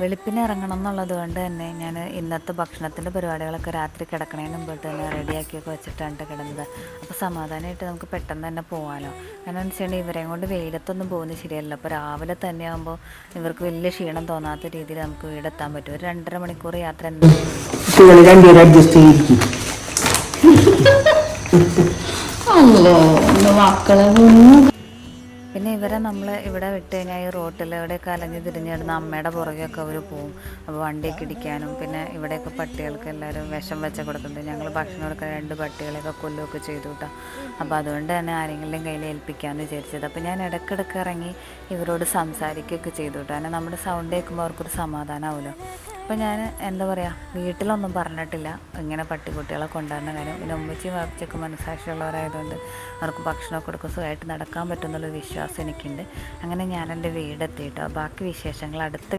വെളുപ്പിന് ഇറങ്ങണം എന്നുള്ളത് കൊണ്ട് തന്നെ ഞാൻ ഇന്നത്തെ ഭക്ഷണത്തിന്റെ പരിപാടികളൊക്കെ രാത്രി കിടക്കണതിന് മുമ്പിട്ട് തന്നെ റെഡിയാക്കിയൊക്കെ വെച്ചിട്ടാണ് കിടന്നത്. അപ്പോൾ സമാധാനമായിട്ട് നമുക്ക് പെട്ടെന്ന് തന്നെ പോകാമല്ലോ കാരണം എന്ന് വെച്ചിട്ടുണ്ടെങ്കിൽ ഇവരെയും കൊണ്ട് വെയിലത്തൊന്നും പോകുന്നത് ശരിയല്ല. അപ്പോൾ രാവിലെ തന്നെ ആകുമ്പോൾ ഇവർക്ക് വലിയ ക്ഷീണം തോന്നാത്ത രീതിയിൽ നമുക്ക് വീടെത്താൻ പറ്റും. ഒരു രണ്ടര മണിക്കൂർ യാത്ര എന്തായാലും മക്കളെ പിന്നെ ഇവരെ നമ്മൾ ഇവിടെ വിട്ട് കഴിഞ്ഞാൽ ഈ റോട്ടിൽ ഇവിടെയൊക്കെ അലഞ്ഞ് തിരിഞ്ഞിടുന്ന അമ്മയുടെ പുറകെയൊക്കെ അവർ പോവും. അപ്പോൾ വണ്ടിയൊക്കെ ഇടിക്കാനും പിന്നെ ഇവിടെയൊക്കെ പട്ടികൾക്ക് എല്ലാവരും വിഷം വെച്ച കൊടുക്കുന്നുണ്ട് ഞങ്ങൾ ഭക്ഷണം കൊടുക്കാൻ രണ്ട് പട്ടികളെയൊക്കെ കൊല്ലുകയൊക്കെ ചെയ്തു കിട്ടാം അപ്പോൾ അതുകൊണ്ട് തന്നെ ആരെങ്കിലും കയ്യിൽ ഏൽപ്പിക്കാമെന്ന് വിചാരിച്ചത്. അപ്പോൾ ഞാൻ ഇടയ്ക്കിടയ്ക്ക് ഇറങ്ങി ഇവരോട് സംസാരിക്കുകയൊക്കെ ചെയ്തു കിട്ടാം നമ്മുടെ സൗണ്ട് കേൾക്കുമ്പോൾ അവർക്കൊരു സമാധാനമാവുമല്ലോ അപ്പോൾ ഞാൻ എന്താ പറയുക വീട്ടിലൊന്നും പറഞ്ഞിട്ടില്ല. ഇങ്ങനെ പട്ടിക്കുട്ടികളെ കൊണ്ടുവരുന്ന കാര്യം. പിന്നെ ഉമ്മച്ചിയും വാപ്പച്ചൊക്കെ മനസ്സാക്ഷിയുള്ളവരായതുകൊണ്ട് അവർക്ക് ഭക്ഷണമൊക്കെ കൊടുക്കും. സുഖമായിട്ട് നടക്കാൻ പറ്റുമെന്നുള്ളൊരു വിശ്വാസം എനിക്കുണ്ട്. അങ്ങനെ ഞാൻ എന്റെ വീടെത്തിയിട്ടോ. ബാക്കി വിശേഷങ്ങൾ അടുത്ത